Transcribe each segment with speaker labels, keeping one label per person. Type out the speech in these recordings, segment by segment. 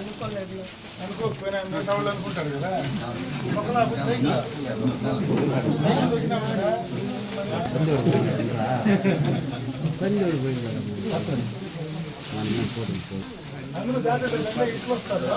Speaker 1: अनुकोले भन्नु अनुको पेन आउँदैन भन्छन् गरा मुखमा पुछै गरा बन्दुर भइ हाम्रो जातले यस्तो हुन्छ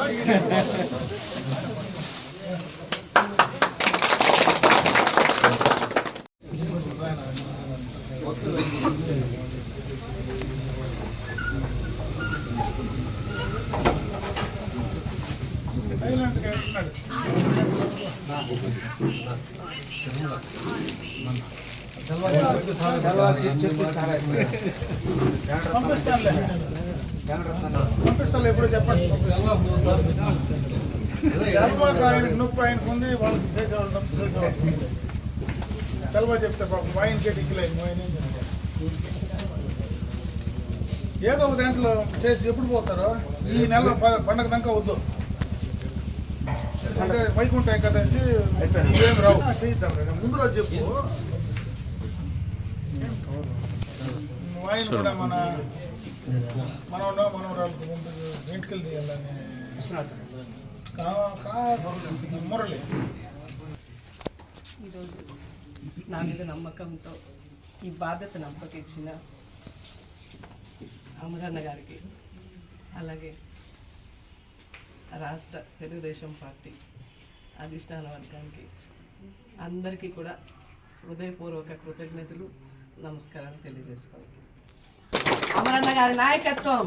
Speaker 1: పంపిస్తాను ఎప్పుడు చెప్పండి ఆయనకు నొప్పి ఆయనకు ఉంది వాళ్ళకి చేసేవాళ్ళు నొప్పి చెప్తే పాపం ఆయనకే దిక్కులేదు ఆయన ఏం ఏదో ఒక దాంట్లో చేసి ఎప్పుడు పోతారో? ఈ నెల పండగ దాకా వద్దు. ఎందుకంటే వైకుంఠ ఏకాదశి ఏం రావు చేయిద్దాం. ముందు రోజు చెప్పు. ఆయన కూడా మన మనవడో మనవరాలకు ముందు వెంట్రుకలు తీయాలని మురళి.
Speaker 2: ఈరోజు నా మీద నమ్మకంతో ఈ బాధ్యతను అప్పగించిన అమరన్న గారికి అలాగే రాష్ట్ర తెలుగుదేశం పార్టీ అధిష్టాన వర్గానికి అందరికీ కూడా హృదయపూర్వక కృతజ్ఞతలు నమస్కారాలు తెలియజేసుకోవాలి. అమరన్న గారి నాయకత్వం.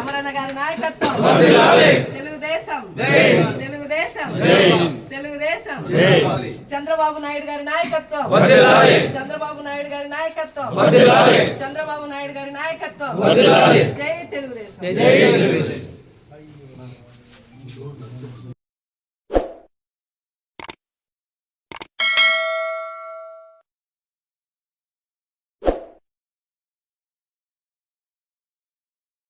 Speaker 2: అమరన్న గారి నాయకత్వం. తెలుగుదేశం. తెలుగుదేశం. తెలుగుదేశం. చంద్రబాబు నాయుడు గారి నాయకత్వం. చంద్రబాబు నాయుడు గారి నాయకత్వం. చంద్రబాబు నాయుడు గారి నాయకత్వం. జై తెలుగుదేశం.